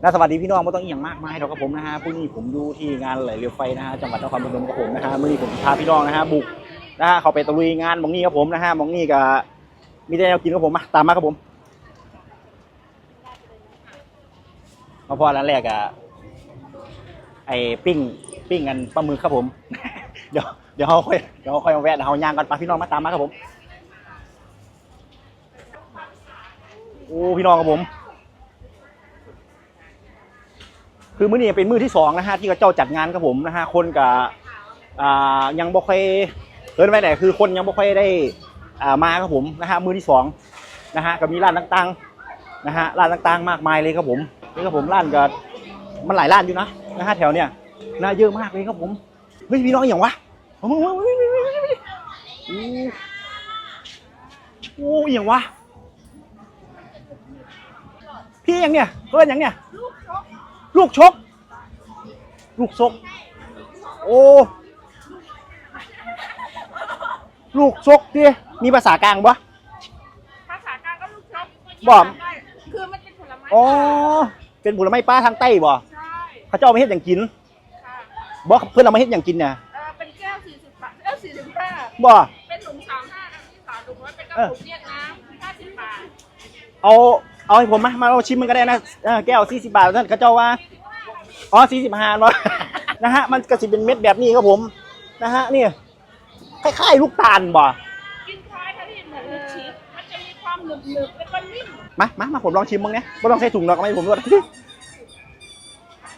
และสวัสดีพี่น้องไม่ต้องอหย่างมากมายหรอกครับผมนะฮะพรุ่งนี้ผมอยู่ที่งานไหลเรือไฟนะฮะจังหวัดนครพนมครับผมนะฮะมื่อนี้ผมพาพี่น้องนะฮะบุกนะฮะเขาไปตะลุยงานมองนี้ครับผมนะฮะมองนี้ก็มีแต่แนวกินครับผมมาตามมาครับผมมาพอร้านแรกอะไอ้ปิ้งปิ้งกันปลาหมึกครับผม เดี๋ยวเดี๋ยวเขาค่อยเดี๋ยวเขาค่อยมาแวะเดี๋ยวเขาย่างกันไปพี่น้องมาตามมาครับผมโอ้พี่น้องครับผม คือมื้อนี้เป็นมื้อที่สองนะฮะที่เจ้าจัดงานครับผมนะฮะคนกับอ่ายังบ่ค่อยเอิ้นไว้ไหนคือคนยังบ่ค่อยได้อ่ามาครับผมนะฮะมื้อที่สองนะฮะก็มีร้านต่างๆนะฮะร้านต่างๆ มากมายเลยครับผมนี่ครับผมร้านก็มันหลายร้านอยู่นะนะฮะแถวเนี้ยน่าเยอะมากเลยครับผมเฮ้ยพี่น้องอย่างวะโอ้โหอย่างวะพี่อย่างเนี้ยเพื่อนอย่างเนี้ยลูก ชก ลูกชก โอ้ ลูกชกดิมีภาษากลางปะภาษากลางก็ลูกชกบ่คือมันเป็นผลไม้อ๋อ เป็นผลไม้ป้าทางใต้บ่ใช่เขาจะเอามาเฮ็ดอย่างกินค่ะบ่เพื่อนเอามาเฮ็ดอย่างกินเนี่ยเออเป็นแก้วสี่สิบบาทเอ้าสี่สิบห้าบ่เป็นหลุมสามห้าอันที่สามหลุมว่าเป็นกระปุกเรียกน้ำห้าสิบบาทเอา เอาให้ผมมามาเราชิมมันก็ได้นะเออแก้ว40บาทนั่นเขาเจ้าว่าอ๋อ45เนาะ นะฮะมันก็สิเป็นเม็ดแบบนี้ครับผมนะฮะนี่คล้ายๆลูกตาลบ่กินคล้ายค่ะที่เหมือนลูกชิ้นมันจะมีความหนึบหนึบๆแล้วก็นิ่มมามามาผมลองชิมบ้างเนี่ยไม่ต้องใส่ถุงหรอกไม่ผมด้วย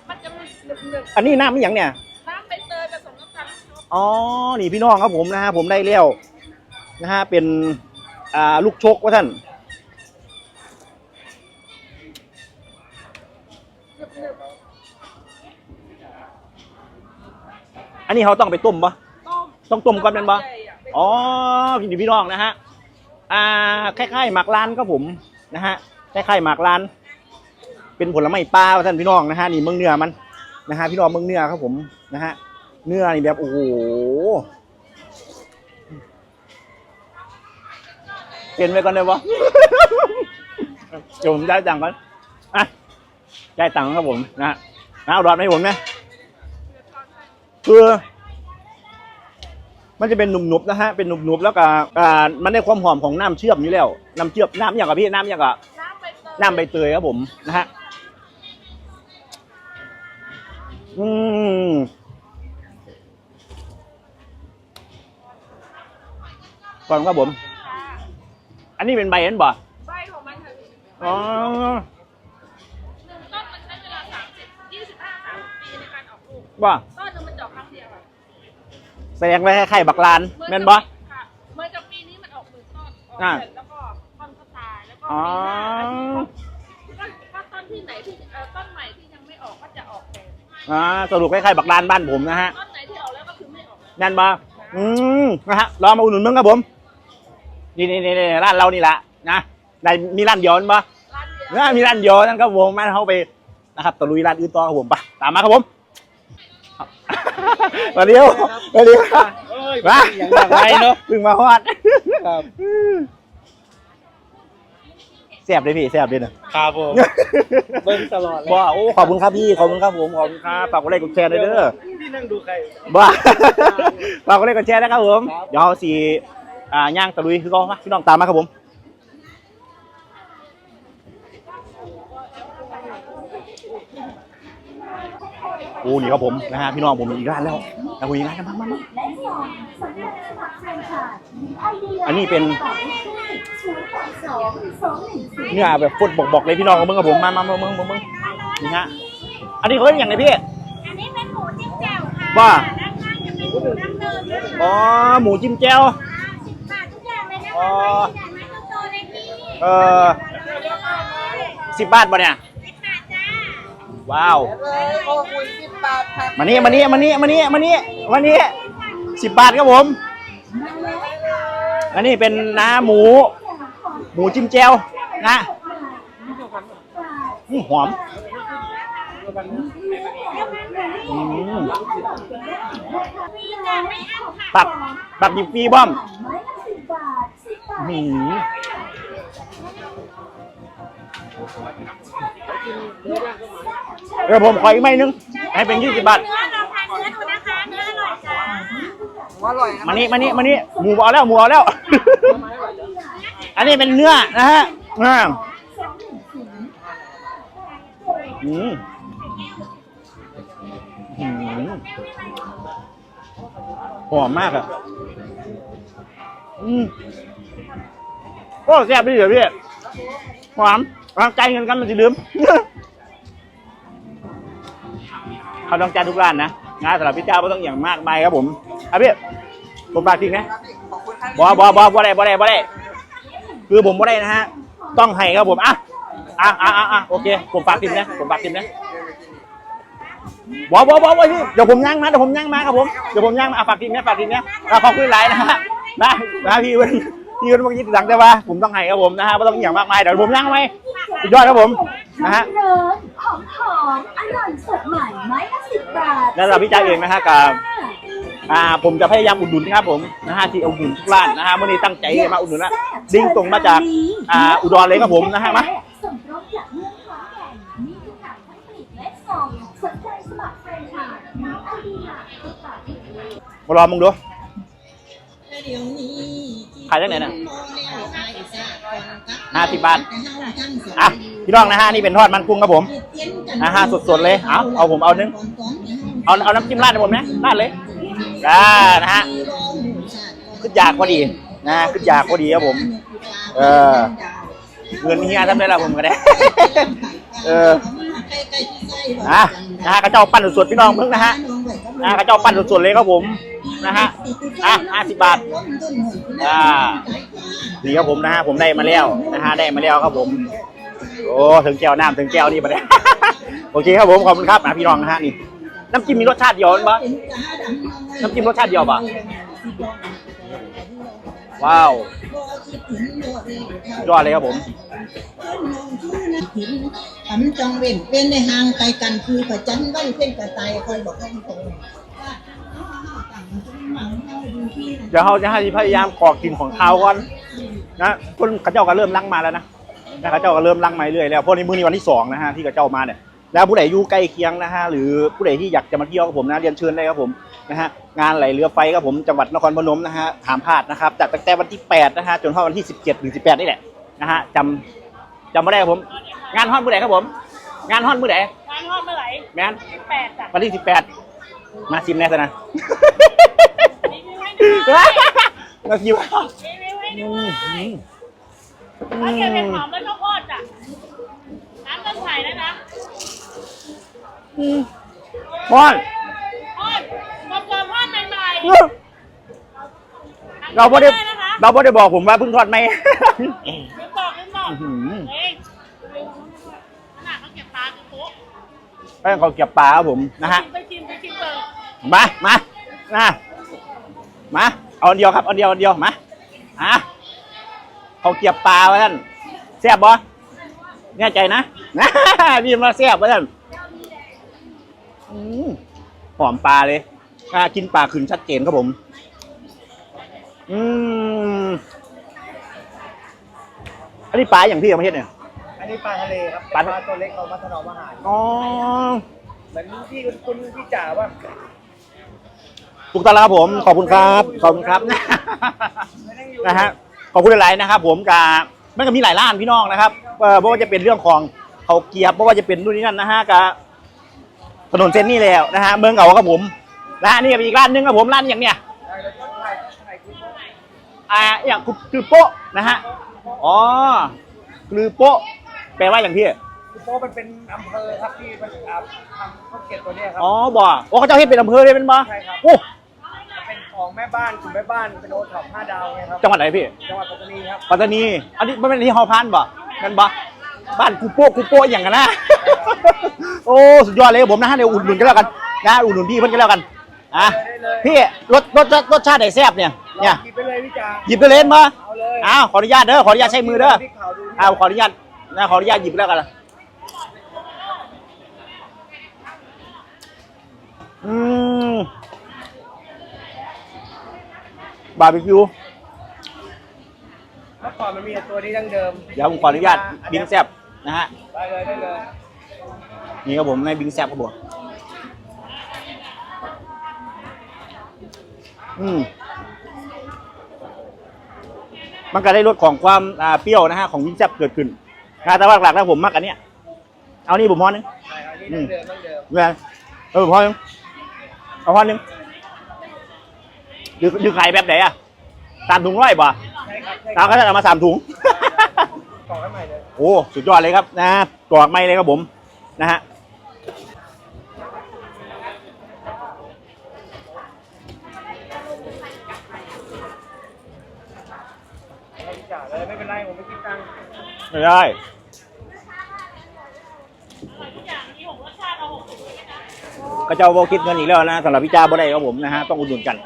มันจะมีหนึบหนึบอันนี้น้ำมันอย่างเนี่ยๆน้ำใบเตยผสมน้ำตาลลูกชกอ๋อนี่พี่น้องครับผมนะฮะผมได้เลี้ยวนะฮะเป็นอ่าลูกชกว่าท่านหนึบหนึบ อันนี้เขาต้องไปต้มปะต้มต้องต้มก่อนเป็นปะใหญ่อะเป็นอ๋อพี่พี่น้องนะฮะ อ่าคล้ายๆหมากลานครับผมนะฮะคล้ายๆหมากลาน เป็นผลไม้ปลาว่าท่านพี่น้องนะฮะนี่เมืองเนื้อมันนะฮะพี่น้องเมืองเนื้อครับผมนะฮะเนื้อนี่แบบโอ้โหเป็นไว้ก่อนเลยวะเดี๋ยวผมได้ตังค์ก่อนอะได้ตังค์ครับผมนะฮะนะเอาดอทมาให้ผมนะ คือมันจะเป็นหนุบๆนะฮะเป็นหนุบๆแล้วก็อ่ามันได้ความหอมของน้ำเชื่อมอยู่แล้วน้ำเชื่อมน้ำอย่างกับพี่น้ำอย่างกับน้ำใบเตยน้ำใบเตยครับผมนะฮะอืมก่อนครับผมค่ะอันนี้เป็นใบนั้นบ่ ใบของมันค่ะอ๋อหนึ่งต้นมันใช้เวลาสามสิบยี่สิบห้าสามสิบปีในการออกลูกว่าต้น แสดงไว้ไข่บักลานแม่นบ่ ค่ะเมื่อจะปีนี้มันออกหนึ่งต้นออกอ่า เสร็จแล้วก็ต้นก็ตายแล้วก็อ๋อ ปีหน้าอันนี้ก็ก็ต้นที่ไหนที่เอ่อต้นใหม่ที่ยังไม่ออกก็จะออกแทนอ่าสรุปไข่บักลานบ้านผมนะฮะ ต้นไหนที่ออกแล้วก็คือไม่ออกแน่นบ่อืมนะฮะลองมาอุดหนุนมึงครับผม นี่นี่นี่ร้านเรานี่แหละนะได้มีร้านเดียวนั่นบ่ร้านเดียวนะมีร้านเดียวนั่นครับผมมาเข้าไปนะครับตะลุยร้านอื่นต่อครับผมไปตามมาครับผม มาเดียวมาเดียวมาอย่างแบบไรเนอะพึ่งมาฮอดครับแซ่บเลยพี่แซ่บเลยนะครับผมเบิ้งตลอดเลยว้าโอ้ขอบคุณครับพี่ขอบคุณครับผมขอบคุณครับฝากกดไลค์กดแชร์ด้วยเด้อพี่นั่งดูใครบ้าฝากกดไลค์กดแชร์นะครับผมครับเดี๋ยวเอาสีอ่าย่างตะลุยคือก็มาพี่น้องตามมาครับผม โอ้นี่ครับผมนะฮะพี่น้องผมมีอีกร้านแล้วนะคุยอีกร้านกันมามามาอันนี้เป็นเนื้อแบบฟดบอกๆเลยพี่น้องกับมึงกับผมมามามามึงมึงมึงนี่ฮะอันนี้เขาเรียกอย่างไรพี่อันนี้เป็นหมูจิ้มแจ่วค่ะว่าหมูดั้งเนะคะอ๋อหมูจิ้มแจ่วสิบบาททุกอย่างเลยนะอ๋คะอเลยพี่เออสิบบาทป่ะเนี่ย ว้าว เลยโอ้คุยสิบบาทครับมานี่มานี่มานี่มานี่มานี่มานี่สิบบาทครับผม อันนี้เป็นน้าหมู หมูจิ้มแจ่วนะอื้อหอมอืมมีแต่ไม่อั้นค่ะปักปักหยิบฟรีบ้อมอื้อหือ เออผมขออีกไม่นึง ให้เป็นยี่สิบบาท เนื้อลองทานเนื้อดูนะคะ เนื้ออร่อยจ้าผมว่าอร่อยนะมานี่มานี่มานี่หมูเอาแล้วหมูเอาแล้ว อันนี้เป็นเนื้อนะฮะอ่าอืมอืมหอมมากอะอืมโอ้แซ่บดีเดี๋ยวพี่หอม วางใจเงินกันมันจะลืม เขาต้องการทุกร้านนะงานสำหรับพี่เจ้าไม่ต้องอย่างมากมายครับผมอะพี่ผมฝากทิ้งนะขอบคุณครับอบอบอได้บ่ได้บ่ได้คือผมบ่ได้นะฮะ ต้องให้ครับผมอะอะอะอะโอเค ผมฝากติมนะ ผมฝากติมนะบอบอบอบอพี่เดี๋ยวผมย่างมาเดี๋ยวผมย่างมาครับผมเดี๋ยวผมย่างมาอะฝากติมนะฝากติมนะขอบคุณหลายนะฮะนะนะพี่วันพี่วันเมื่อกี้สั่งแต่ว่าผมต้องให้ครับผมนะฮะไม่ต้องอย่างมากมายเดี๋ยวผมย่างไว้ สุดยอดครับผมนะฮะเริญหอมหอมอร่อยสดใหม่ไม้ละสิบบาทแล้วเราพี่จ้าเองนะฮะกับอ่าผมจะพยายามอุดหนุนครับผมนะฮะที่อุดหนุนทุกร้านนะฮะวันนี้ตั้งใจมาอุดหนุนนะดิ้งตรงมาจากอ่าอุดรเลยครับผมนะฮะมาสมรสจากเมืองขอนแก่นมีทุกอย่างทั้งผลิตและส่งสนใจสมัครแฟรนไชส์น้องไอเดียติดต่อที่มารอมึงดูขายจากไหนน่ะ ห้าสิบบาท อะพี่น้องนะฮะนี่เป็นทอดมันกุ้งครับผมนะฮะสดๆเลย เอาเอาผมเอานึง เอาเอาน้ำจิ้มราดให้ผมนะราดเลยอ่านะฮะขึ้นยากพอดีนะขึ้นยากพอดีครับผม เออเงินเฮียทำได้ละผมก็ได้ เอออะนะฮะกระเจ้าปั้นสดๆพี่น้องเพิ่งนะฮะนะกระเจ้าปั้นสดๆเลยครับผม นะฮะอะห้าสิบบาทอ่านี่ครับผมนะฮะผมได้มาแล้วนะฮะได้มาแล้วครับผม โอ้ถึงแก้วน้ำถึงแก้วนี่มาเนี่ยโอเคครับผมขอบคุณครับนะพี่น้องนะฮะนี่น้ำจิ้มมีรสชาติเดียวมั้ยน้ำจิ้มรสชาติเดียวปะว้าวดยอดเลยครับผมทำจองเว้นเป็นในห่างไกลกันคือประจันไว้เพ่นกระต่ายคอยบอกให้ตรง เดี๋ยวเขาจะให้พยายามกรอกกินของเขาก่อนนะคนกระเจ้าก็เริ่มลังมาแล้วนะนะกระเจ้าก็เริ่มลังมาเรื่อยแล้วเพราะในมือนี้วันที่สองนะฮะที่กระเจ้ามาเนี่ยแล้วผู้ใดอยู่ใกล้เคียงนะฮะหรือผู้ใดที่อยากจะมาเที่ยวกับผมนะเรียนเชิญได้ครับผมนะฮะงานไหลเรือไฟครับผมจังหวัดนครพนมนะฮะถามพลาดนะครับจากตั้งแต่วันที่8นะฮะจนเข้าวันที่ 17หรือ18นี่แหละนะฮะจำจำไม่ได้ครับผม งานฮอดมือไหนครับผม งานฮอดมือไหนงานทอดเมื่อไหร่แมนแปดจ้ะวันที่18มาซิมแน่ซะนะรีวิวให้ดูห น่อยมาซิมรีวิวให้ดูหน่อยข้าเกรี๊ยวเห็ดหอมและข้าวโพดจ้ะน้ำต้มไผ่นะนะมอนทอดกรอบๆทอดใหม่ๆเราไม่ได้นะคะเราไม่ได้บอกผมว่าเพิ่งทอดไหม ลืมบอกลืมบอกอื้อหือ เฮ้ยขนาดเขาเก็บปลาคือโป๊ะแป้งเขาวเก็บปลาครับผมนะฮะ ไปชิมไปชิมเปิดมา มามา มาเอาอันเดียวครับเอาอันเดียวอันเดียวมาอะเขาวเก็บปลาไว้ท่านแซ่บบ่แน่ใจนะพี่มาแซ่บไว้ท่านอืมหอมปลาเลยอ่ากินปลาขึ้นชัดเจนครับผม อืมอันนี้ปลาอย่างพี่เอามาเฮ็ดเนี่ย อันนี้ปลาทะเลครับปลาปลาตัวเล็กเอามาถนอมอาหารอ๋อเหมือนที่คุณคุณพี่จ๋าว่า ถูกต้องแล้วครับผมขอบคุณครับขอบคุณครับนะฮะขอบคุณหลายๆนะครับ ผมกับมันก็มีหลายร้านพี่น้องนะครับเอ่อไม่ว่าจะเป็นเรื่องของเขาวเกียบไม่ว่าจะเป็นนู่นนี่นั่นนะฮะกับถนนเส้นนี้แล้วนะฮะเมืองเก่าครับผมนะฮะนี่ก็เป็นอีกร้านหนึงครับผมร้านอย่างเนี้ยอ่าอย่างคือโป๊ะนะฮะอ๋อคือโป๊ะแปลว่าอย่างพี่คือโป๊มันเป็นอำเภอครับที่มันอ่าทำข้าวเกรี๊ยวตัวเนี้ยครัอ๋อบ่โอ้เขาเจ้าเฮ็ดเป็นอำเภอเลยเป็นบ่ใช่ครับ โอ้เป็น ของแม่บ้านกลุ่มแม่บ้านเป็นโอท็อปห้าดาวไงครับจังหวัดไหนพี่จังหวัดปัตตานีครับปัตตานีอันนี้มันเป็นที่ฮอพานบ่นั่นบ่บ้านกูโป้กูโป้อย่างกันนะ โอ้สุดยอดเลยครับผมนะฮะเดี๋ยวอุดหนุนกันแล้วกันนะอุดหนุนพี่เพิ่นกันแล้วกันอะได้เลยพี่รสรสรสชาติไหนแซ่บเนี่ยเนี่ยหยิบไปเลยพี่จ๋าหยิบไปเลยมาเอาเลยอ้าวขออนุญาตเด้อขออนุญาตใช้มือเด้อพี่ขาวดูอ้าวขออนุญาตนะขออนุญาตหยิบแล้วกันอืม บาร์บีคิวเมื่อก่อนมันมีแต่ตัวนี้ดั้งเดิมเดี๋ยวผมขออนุญาตบินแซ่บนะฮะ ได้เลยได้เลยนี่ครับผมในบิงแซบครับผมอืมมันก็ได้รสของความอ่าเปรี้ยวนะฮะของบิงแซบเกิดขึ้นนะแต่ว่าหลักๆแล้วผมมักอันเนี้ยเอานี่ผมพอนึงใช่ครับนี่เดิมต้องเดิม เวลาเออพอนึงเอาพอนึง ดูดูขายแบบไหนอะสามถุงร้อยป่ะใช่ครับใช่ตามก็จะเอามาสามถุงต่อให้ใหม่เลยโอ้ สุดยอดเลยครับนะกรอกไม่เลยครับผมนะฮะไม่จ่ายเลยไม่เป็นไรผมไม่คิดตังค์ไม่ได้ทุกอย่างมีหกรสชาติเอาหกสิบเลยนะก็เจ้าโบคิดเงินอีกแล้วนะสำหรับพี่จ้าบ่ได้ครับผมนะฮะต้องอุดหนุนกัน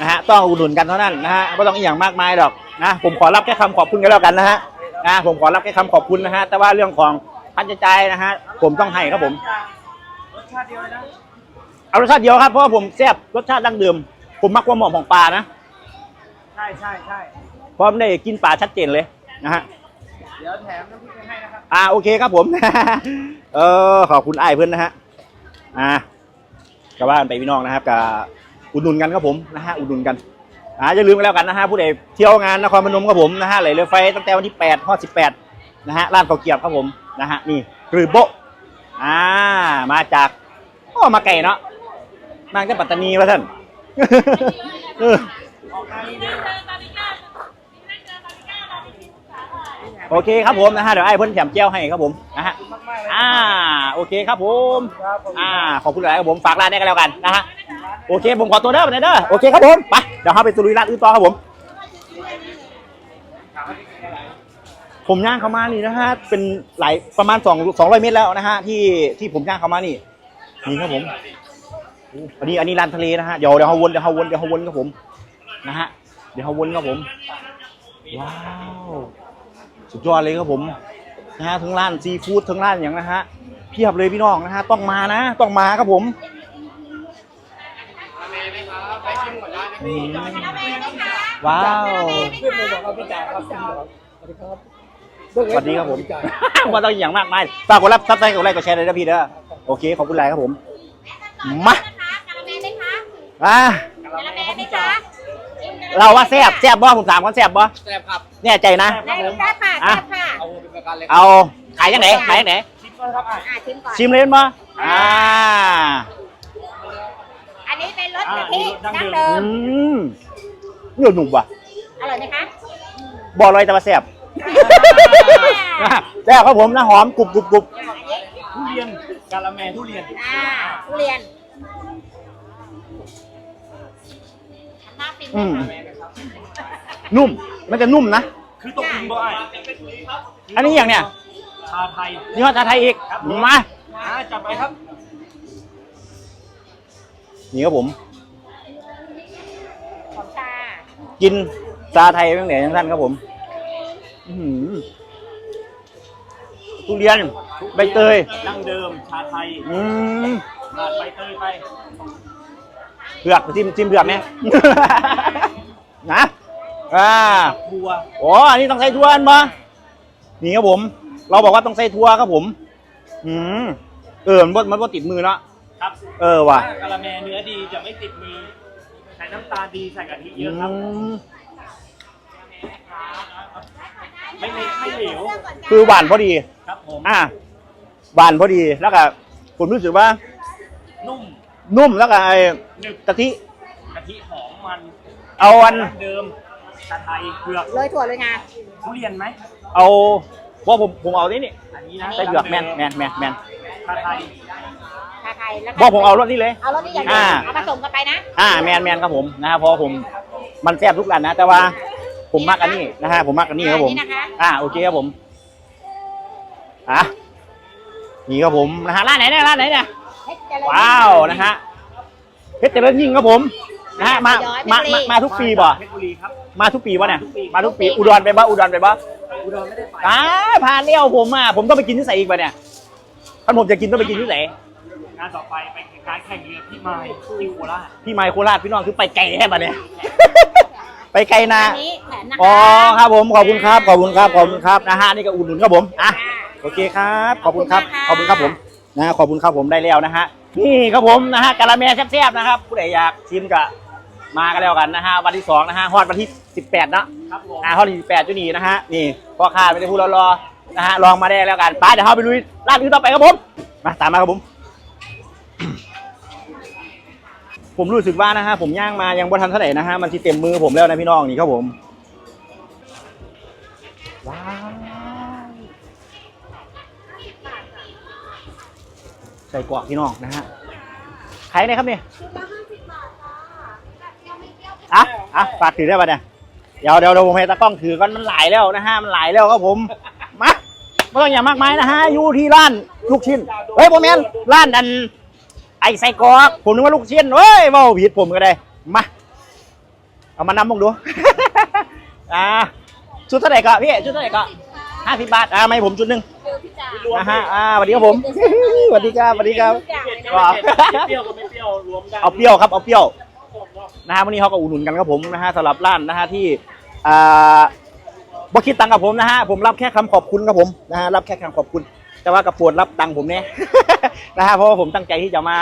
นะฮะต้องอุดหนุนกันเท่านั้นนะฮะไม่ต้องอีกอย่างมากมายหรอกนะผมขอรับแค่คำขอบคุณกันแล้วกันนะฮะนะผมขอรับแค่คำขอบคุณนะฮะแต่ว่าเรื่องของพันจะใจายนะฮะผมต้องให้ครับผมรสชาติเดียวเลยนะเอารสชาติเดียวครับเพราะว่าผมแซ่บรสชาติดั้งเดิม ผมมักความหอมของปลานะใช่ใช่ใช่เพราะไม่ได้กินปลาชัดเจนเลยนะฮะเดี๋ยวแถมน้ำพริกไปให้นะครับอ่าโอเคครับผม เออขอบคุณไอ้ายเพื่อนนะฮะอ่าก็ว่ากันไปพี่น้องนะครับกับ อุดหนุนกันครับผมนะฮะอุดหนุนกันอ่าอย่าลืมกันแล้วกันนะฮะผู้ใดเที่ยวงานนครพนมครับผมนะฮะไหลเรือไฟตั้งแต่วันที่8ฮอด18นะฮะร้านเกาเกียบครับผมนะฮะนี่กรือโบอ่ามาจากโอ้มาไก่เนาะมาจากปัตตานีวะท่าน โอเคครับผมนะฮะเดี๋ยวไอ้ายเพิ่นแถมแก้วให้ครับผมนะฮะมากมากๆเลยอ่าโอเคครับผมครับผมอ่าขอบคุณหลายครับผมฝากร้านได้กันแล้วกันนะฮะโอเคผมขอตัวเด้อไปเด้อโอเคครับผมไปเดี๋ยวเราไปตุลุยร้านอื่นต่อครับผม ผมย่างเข้ามานี่นะฮะเป็นหลายประมาณสองสองร้อยเมตรแล้วนะฮะที่ที่ผมย่างเข้ามานี่นี่ครับผมอันนี้อันนี้ร้านทะเลนะฮะเดี๋ยวเดี๋ยวเขาวนเดี๋ยวเขาวนเดี๋ยวเขาวนครับผมนะฮะเดี๋ยวเขาวนครับผมว้าว สุดยอดเลยครับผมนะฮะทั้งร้านซีฟู้ดทั้งร้านอย่างนะฮะเพียบเลยพี่น้องนะฮะต้องมานะ ต้องมาครับผมอืมว้าว ขึ้นเลยบอกว่าพี่จ่ายครับขึ้นบอกสวัสดีครับสวัสดีครับผมมาต้องอย่างมากมายฝากกดรับซับสไครต์กดไลค์กดแชร์เลยนะพี่เด้อโอเค ขอบคุณหลายครับผม มานะคะกะละแมไหมคะอ่ากะละแมไหมคะชิมกะละแมเราว่าแซ่บแซ่บบ่ผมถามก่อนแซ่บบ่แซ่บครับ แน่ใจนะ ได้แซ่บค่ะอะแซ่บค่ะ เอาเป็นประกันเลยเอาขายยังไงขายยังไงชิมก่อนครับอะอะชิมก่อน ชิมเลยบ่อ่าอันนี้เป็นรสกะทิอ่าดั้งดั้เดิงอืมมเนื้อหนุ่มว่ะอร่อยไหมคะบ่อลอยแต่ว่าแซ่บแซ่บครับผมนะหอมกรุบกรุบกรุบอันนี้ทุเรียนกาละแมทุเรียนอ่าทุเรียนหันหน้าฟินอืมเลยค่ะ นุ่ม มันจะนุ่มนะ คือตกกินบ่อยอันนี้อย่างเนี้ยชาไทยนี่ว่าชาไทยอีก มาอ่าจับไปครับ นี่ครับผม ของชากินชาไทยตั้งแต่ยังสั้นครับผมอื้อหือทุเรียน ใบเตยดั้งเดิม ชาไทยอืมราดใบเตยไปเผือกจิ้มจิ้มเผือกไหมนะ อ่าบัวโอ้อันนี้ต้องใส่ถั่วอันมานี่ครับผม เราบอกว่าต้องใส่ถั่วครับผม อืมเออมันบ่มันบ่ติดมือเนาะครับเออว่ะถ้ากะละแมเนื้อดีจะไม่ติดมือ ใส่น้ำตาลดีใส่กะทิเยอือะครับมไม่เละไม่เหลวคือหวานพอดี ครับผม อ่าหวานพอดีแล้วก็ผมรู้สึกว่า นุ่มนุ่มแล้วก็ไอ้หนึบกะทิกะทิหอมมันเอาอัน ดั้งเดิม ชาไทยเผือกเลยถั่วเลยไงทุเรียนไหมเอาว่าผมผมเอานี่นี่อันนี้นะใส่เผือกแมนแมนแมนแมนชาไทยชาไทยแล้วก็บอกผมเอารสนี้เลย เอารสนี้อย่างเดียวอ่า เอาผสมกันไปนะอ่าแมนแมนครับผมนะฮะเพราะผมมันแซ่บทุกร้านนะ แต่ว่าผมมักอันนี้นะฮะผมมักอันนี้ครับผมอันนี้นะคะอ่าโอเคครับผมอะนี่ครับผมนะฮะร้านไหนเนี่ยร้านไหนเนี่ย เฮ้ยเจริญว้าวนะฮะเพชรเจริญยิ่งครับผม นะฮะมามามามาทุกปีบ่เพชรบุรีครับ มาทุกปีวะเนี่ยมาทุกปี อุดรไปบ่อุดรไปบ่อุดรไม่ได้ไปอ่าผ่านเลี้ยวผมอะผมต้องไปกินที่ไหนอีกปะเนี่ยถ้าผมจะกินต้องไปกินที่ไหนงานต่อไปไปการแข่งเรือพี่ไม้ที่โคราชพี่ไมค์โคราชพี่น้องคือไปไกลแค่ปะเนี่ยไปไกลนะอันนี้แถมนะคะอ๋อครับผมขอบคุณครับขอบคุณครับขอบคุณครับนะฮะนี่ก็อุดหนุนครับผมอะโอเคครับขอบคุณครับขอบคุณครับผมนะฮะขอบคุณครับผมได้แล้วนะฮะนี่ครับผมนะฮะกะละแมแซ่บๆนะครับผู้ใดอยากชิมก็ มากันแล้วกันนะฮะวันที่สองนะฮะฮอดวันที่สิบแปดนะครับผมอ่าฮอดวันที่สิบแปดจุนี่นะฮะนี่พ่อค้าไม่ได้พูดรอๆนะฮะลองมาได้แล้วกันไปเดี๋ยวเราไปลุยร้านอื่นต่อไปครับผมมาตามมาครับผมผมรู้สึกว่านะฮะผมย่างมายังบ่ทันเท่าไหร่นะฮะมันที่เต็มมือผมแล้วนะพี่น้องนี่ครับผมว้าวใส่กรอกพี่น้องนะฮะขายไหนครับเนี่ย อะอะฝากถือได้ป่ะเนี่ยเดี๋ยวเดี๋ยวเดี๋ยวผมให้ตากล้องถือก่อนมันหลายแล้วนะฮะมันหลายแล้วครับผมมาไม่ต้องอย่างมากมายนะฮะอยู่ที่ร้านลูกชิ้นเฮ้ยโมเมนร้านดัน ไอ้ไส้กรอกผมนึกว่าลูกเชียนเฮ้ยเมาผิดผมก็ได้มาเอามานำมองดูอ่าชุดเท่าไหร่ก็พี่ชุดเท่าไหร่ก็ห้าสิบบาทอ่าไม่ผมชุดหนึ่งอ่าฮะอ่าสวัสดีครับผมสวัสดีครับสวัสดีครับว้าวเปรี้ยวกับไม่เปรี้ยวรวมได้เอาเปรี้ยวครับเอาเปรี้ยว นะฮะวันนี้เขาก็อุดหนุนกันครับผมนะฮะสำหรับร้านนะฮะที่อ่าบ่คิดตังค์กับผมนะฮะผมรับแค่คำขอบคุณครับผมนะฮะรับแค่คำขอบคุณ แต่ว่ากระปวดรับตังค์ผมเนี่ย นะฮะเพราะว่าผมตั้งใจที่จะมา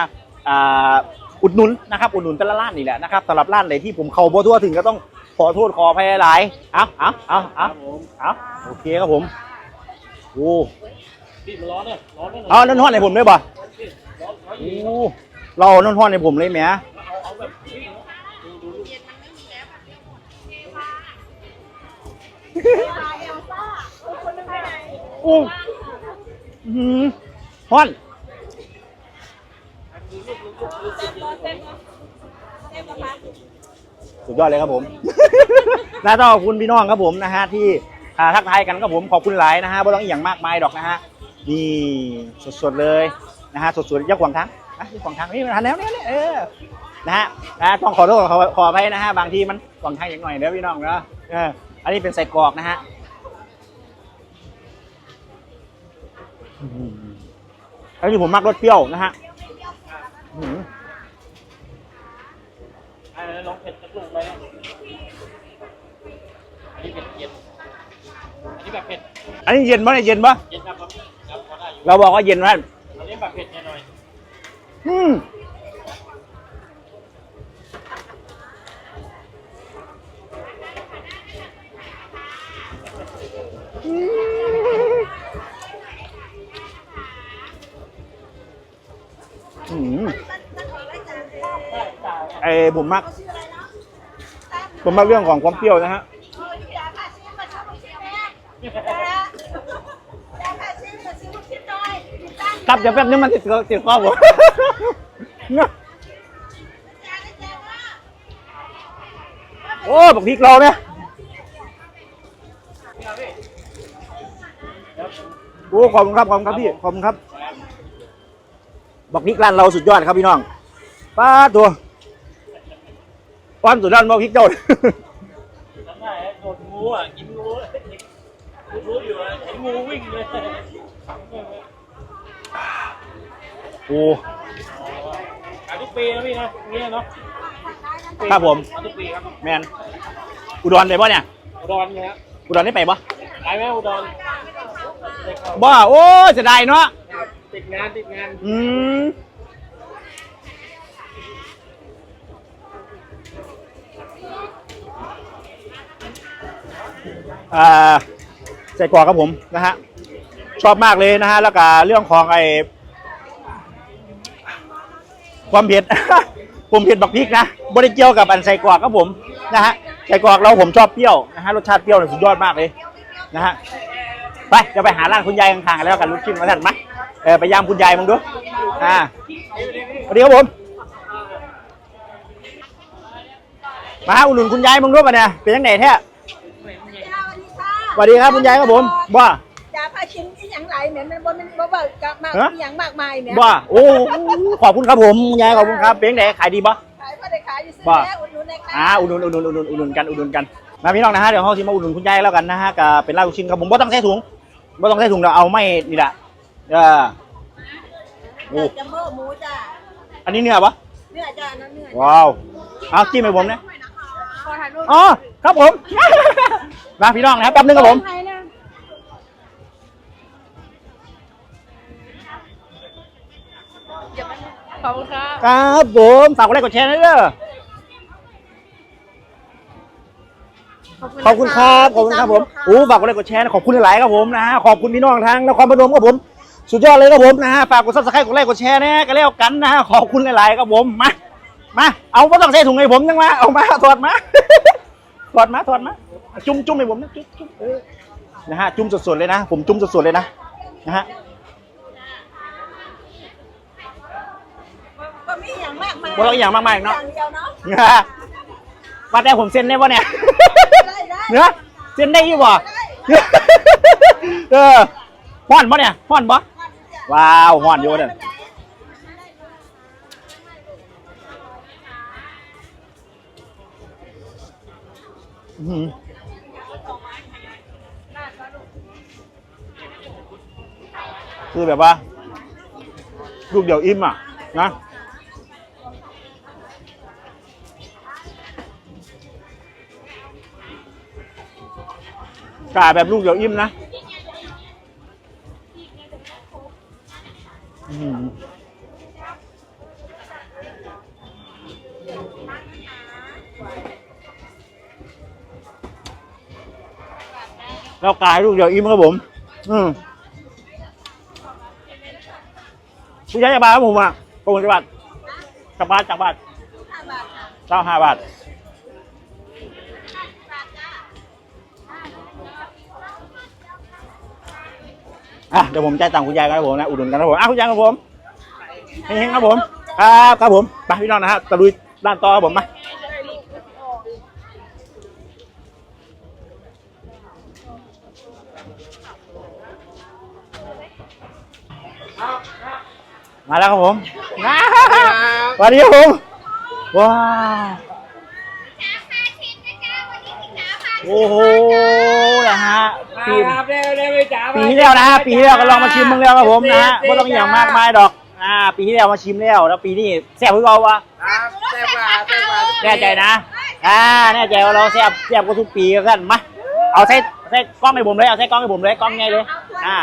อ่าอุดหนุนนะครับอุดหนุนแต่ละร้านนี่แหละนะครับสำหรับร้านไหนที่ผมเข้าบ่ทั่วถึงก็ต้องขอโทษขออภัยหลายเอาเอาเอาคเอารับผมเอาโอเคครับผมโอ้พี่มันร้อนเนี่ยร้อนเนี่ยเอาน้ำร้อนให้ผมด้วยป่ะร้อนร้อนโอ้เราเอาน้ำร้อนให้ผมเลยแหม อู้อื้อหือฮอนสุดยอดเลยครับผมน่าต้องขอบคุณพี่น้องครับผมนะฮะที่อ่าทักทายกันครับผมขอบคุณหลายนะฮะไม่ต้องอหย่างมากมายดอกนะฮะนี่สดๆเลยนะฮะสดๆยักขวางทางนะยักขวางทางนี่มันทันแล้วเนี่ยเนี่ยเออนะฮะนะต้องขอโทษขอขอไปนะฮะบางทีมันขวางทางอย่างหน่อยเด้อพี่น้องเนาะเออ อันนี้เป็นใส่กรอกนะฮะอืมอันนี้ผมมักรสเปรี้ยวนะฮะอืมไอ้ลองเผ็ดสักลูกไหมอันนี้เผ็ดเย็น อันนี้แบบเผ็ด อันนี้เย็นปะเนี่ยเย็นปะเย็นครับครับครับพอได้อยู่เราบอกว่าเย็นนะอันนี้แบบเผ็ดหน่อยอืมอืมไอ ผมมัก ผมมักเรื่องของความเปรี้ยวนะฮะครับเดี๋ยวแป๊บนึงมันติดติดคอผมโอ้บักพริกเราเนี่ยโอ้ขอบคุณครับขอบคุณครับพี่ขอบคุณครับ บักพริกร้านเราสุดยอดครับพี่น้องป้าตัว ความสุดยอดบักพริกเจ้าๆทำได้โดนงูอะกินงูรู้อยู่อะเห็นงูวิ่งเลยโอ้ขายทุกปีนะพี่นะเงี้ยเนาะครับผมขายทุกปีครับแมนอุดรได้ปะเนี่ยอุดรเนี่ยฮะอุดรได้ไปปะไปไหมอุดรได้เข้าบ้าโอ้เสียดายเนาะติดงานติดงาน อืม ใส่กรอกครับผมนะฮะชอบมากเลยนะฮะแล้วก็เรื่องของไอความเผ็ด ผมเผ็ดบักพริกนะบริเกี่ยวกับอันใส่กรอกครับผมนะฮะใส่กรอกเราผมชอบเปรี้ยวนะฮะรสชาติเปรี้ยวเนี่ยสุดยอดมากเลยนะฮะไปจะไปหาร้านคุณยายข้างๆแล้วกันลูกชิ้นมาสั่นไหมเออไปยามคุณยายมึงดูอ่าสวัสดีครับผมมาอุดหนุนคุณยายมึงด้วยปะเนี่ยเป็นยังไงแท้ สวัสดีครับคุณยายครับผมบ้าจ่าพาชิมที่อย่างไรแหม่มันบ่มันบ่เบิกกับมาฮะอหย่างมากมายแหม่บ้าโอ้ขอบคุณครับผมคุณยายขอบคุณครับเป็นยังไงขายดีปะขายบ่ได้ขายอยู่ซื้อว่าแล้วอุดหนุนได้ค่ะอ่าอุดหนุนอุดหนุนอุดหนุนอุดหนุนกันอุดหนุนกันมาพี่น้องนะฮะเดี๋ยวเขาสิมาอุดหนุนคุณยายแล้วกันนะฮะกับเป็นลาบลูกชิ้นครับผมบ่ต้องใส่ถุงบ่ต้องใส่ถุงเราเอาไม่นี่แหละเออโอ้จัมโบ้หมูจ้าอันนี้เนื้อปะเนื้อจ้าน้ำเนื้อว้าวเอาจิ้มให้ผมนะ ขอถ่ายรูปอ๋อครับผม มาพี่น้องนะครับแป๊บนึงครับผมไทยนะขอบคุณครับ ครับผมฝากกดไลค์กดแชร์ด้วยเด้อ ขอบคุณครับ ขอบคุณครับผมโอ้ฝากกดไลค์กดแชร์นะขอบคุณหลายๆครับผมนะฮะ ขอบคุณพี่น้องทางนครพนมครับผม สุดยอดเลยครับผมนะฮะ ฝากกดซับสไครต์กดไลค์กดแชร์นะก็แล้วกันนะฮะ ขอบคุณหลายๆครับผม มา มาเอาไม่ต้องใส่ถุงให้ผมยังมาเอามาถอดมาถอดมาถอดมาจุ่มจุ่มให้ผมนะจุ่มจุ่มเออนะฮะจุ่มสดๆเลยนะ ผมจุ่มสดๆเลยนะนะฮะก็มีอย่างมากมายบ่ต้องอหย่างมากมายอีกอเนาะย่างเดียวเนาะว่าแต่ผมเซ็นได้ป่ะเนี่ย ได้ได้เนื้อเซ็นได้ยี่บ่เออฮ้อนป่ะเนี่ยฮ้อนป่ะว้าวฮ้อนอยู่เนี่ย คือแบบว่า ลูกเดียวอิ่มอะ นะกาแบบลูกเดียวอิ่มนะ แล้วกายลูกเดียวอิ่มครับผม อืมผู้ใช้จักรบาทครับผมอะกงจักรบาทจักรบาทจักรบาทเก้าห้าบาทอะเดี๋ยวผมจ่ายตังค์คุณยายครับผมนะอุดหนุนกันครับผมอะคุณยายครับผมเฮงๆครับผม ครับครับผมไปพี่น้องนะฮะตะลุยด้านต่อครับผมมา มาแล้วครับผมสวัสดีครับผมว้าวโอ้โหนะฮะปีครับเร็วเร็วไปจ๋าปีที่แล้วนะฮะปีที่แล้วก็ลองมาชิมมึงแล้วครับผมนะฮะไม่ต้องอย่างมากมายดอกอ่าปีที่แล้วมาชิมแล้วแล้วปีนี้แซ่บคือเราวะครับแซ่บกว่าแซ่บกว่าแน่ใจนะอ่าแน่ใจว่าเราแซ่บแซ่บกว่าทุกปีกันมาเอาใส่ใส่กล้องให้ผมเลยเอาใส่กล้องให้ผมเลยกล้องไงเลยอ่า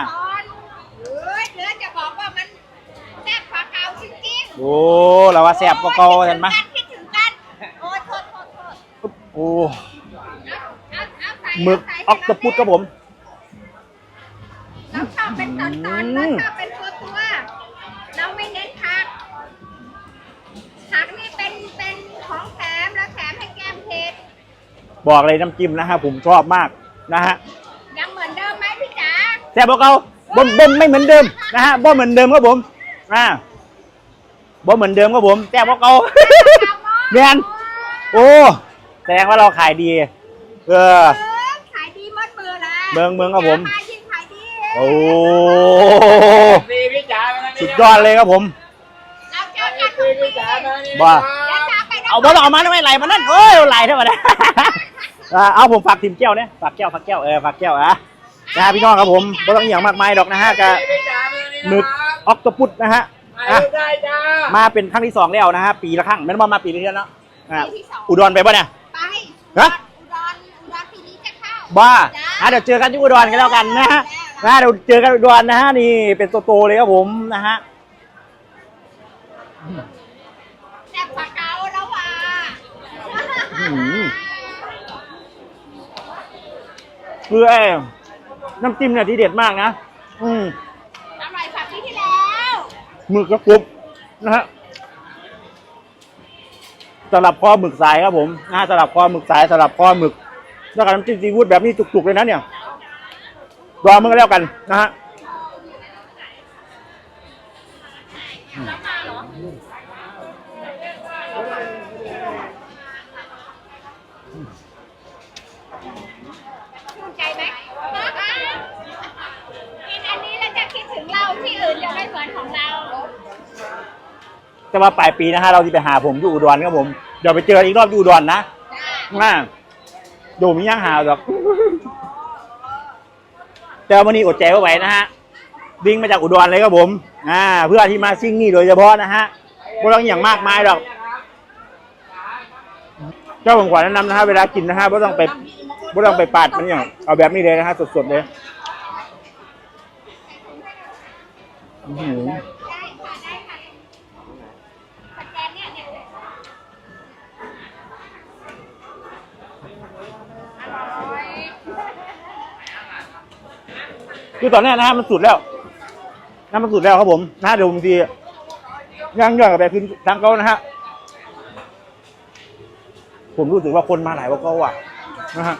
เฮ้ยเดี๋ยวจะบอกว่ามันแซ่บกว่าเก่าจริง โอ้เราว่าแซ่บกว่าเก่าเห็นไหมคิดถึงกันโอ้ยโทษโทษโทษโอ้เอาเอาใส่หมึกออกตะปุดครับผม เราชอบเป็นตอนตอนเราชอบเป็นตัวตัวๆเราไม่เน้นผักผักนี่เป็นเป็นของแถมแล้วแถมให้แก้มเผ็ดบอกเลยน้ำจิ้มนะฮะผมชอบมากนะฮะยังเหมือนเดิมไหมพี่จ๋าแซ่บกว่าเก่าบ่บ่ไม่เหมือนเดิมนะฮะบ่เหมือนเดิมครับผมอ่า บ่เหมือนเดิมครับผมแซ่บกว่าเก่าแมนโอ้แสดงว่าเราขายดี เออเออขายดีหมดมือแล้วเมืองเมืองครับผมมายิ่งขายดีโอ้ดีพี่จ๋ามาทางนี้สุดยอดเลยครับผมเราเจอกันทุกปีพี่จ๋ามาทางนี้บ้าเดี๋ยวจ๋าไปนะเอาบอลออกมาทำไมไหลมานั่นเอ้ยไหลทำไมนะอ่าเอาผมฝากทีมแก้วเนี่ยฝากแก้วฝากแก้วเออฝากแก้วอะนะฮะพี่น้องครับผมไม่ต้องอหย่างมากมายดอกนะฮะกับพี่จ๋ามาทางนี้หมึกออกตปุดนะฮะ อะอะได้จ้ามาเป็นครั้งที่สองแล้วนะฮะปีละครั้งไม่ได้มามาปีละเทียนแล้วอะปีที่สอง อุดรไปปะเนี่ย ไปฮะ อุดรอุดรปีนี้จะเข้า บ้าจ้าอะเดี๋ยวเจอกันที่อุดรกันแล้วกันนะฮะนะเดี๋ยวเจอกันอุดรนะฮะนี่เป็นโตๆเลยครับผมนะฮะแซ่บกว่าเก่าแล้วว่ะอื้อหือคือไอ้น้ำจิ้มเนี่ยที่เด็ดมากนะ อืม อร่อยกว่าปีที่แล้ว หมึกกระกรุบนะฮะสำหรับคอหมึกสายครับผมนะสำหรับคอหมึกสายสำหรับคอหมึกแล้วก็น้ำจิ้มซีฟู้ดแบบนี้จุกๆเลยนะเนี่ยรอมึงก็แล้วกันนะฮะ ชื่นใจไหมกินอันนี้แล้วจะคิดถึงเราที่อื่นจะไม่เหมือนของเรา แต่ว่าปลายปีนะฮะเราจะไปหาผมอยู่อุดรครับผมเดี๋ยวไปเจออีกรอบที่อุดรนะมาดูมีย่างหาดอก แต่วันนี้อดใจไม่ไหวนะฮะวิ่งมาจากอุดรเลยครับผมอ่าเพื่อที่มาซิ่งนี่โดยเฉพาะนะฮะไม่ต้องอย่างมากมายหรอก เจ้าของขวัญแนะนำนะฮะเวลากินนะฮะไม่ต้องไปไม่ต้องไปปาดมันอย่างเอาแบบนี้เลยนะฮะสดๆเลย คือตอนนี้นะฮะมันสุดแล้วน้ำมันสุดแล้วครับผมนะเดี๋ยวบางทีย่างย่อยกับแบบขึ้นทางเขานะฮะผมรู้สึกว่าคนมาหลายกว่าเขาอะนะฮะ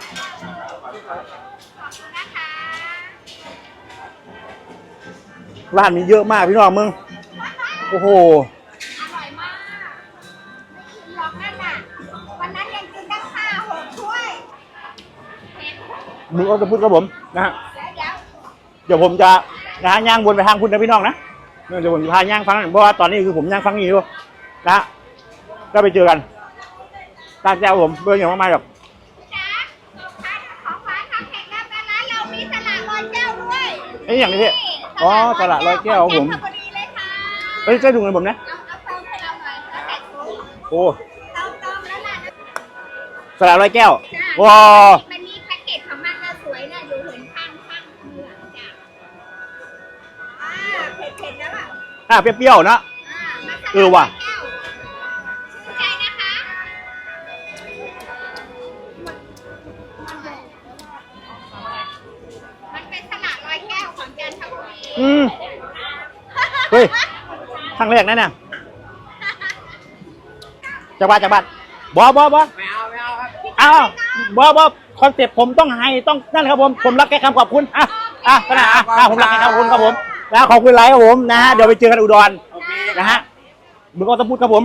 ร้านมีเยอะมากพี่น้องมึง โอ้โห มึงเอาจะพูดครับผมนะฮะเดี๋ยวเดี๋ยวเดี๋ยวผมจะนะฮะย่างวนไปทางคุณนะพี่น้องนะเดี๋ยวผมจะพาย่างฟังเพราะว่าตอนนี้คือผมย่างฟังอยู่นะฮะก็ไปเจอกันตามแจ้วผมเบอร์อย่างมากมายหรอกจ๊ะของฟ้าของฟ้าทำแข่งกันนะร้านเรามีสละลอยแก้วด้วยไอ้อย่างนี้พี่อ๋อสละร้อยแก้วครับผมจันทบุรีเลยค่ะเฮ้ยช่วยดูเงินผมนะเอาเอาเติมให้เราหน่อยแล้วแต่ถุงโอ้เติมเติมแล้วล่ะนะสละร้อยแก้วจ้ะว้า อะอะเปรี้ยวๆเนอะอ่ามาสละเออว่ะร้ยแก้วชื่นใจนะคะมันเป็นสละร้อยแก้วของจันทบุรีอืมเฮ้ยครั้งแรกนั่นน่ะจากบ้านจากบ้านบอบอบอไม่เอาไม่เอาครับอ้าวบอบอคอนเซ็ปต์ผมต้องให้ต้องนั่นครับผมผมรักแค่คำขอบคุณอะอะขนาดอะอะผมรักแค่คำขอบคุณครับผม นะขอบคุณไลฟ์ครับผมนะฮะเดี๋ยวไปเจอกันอุดรนะฮะมึงก็ต้องพูดครับผม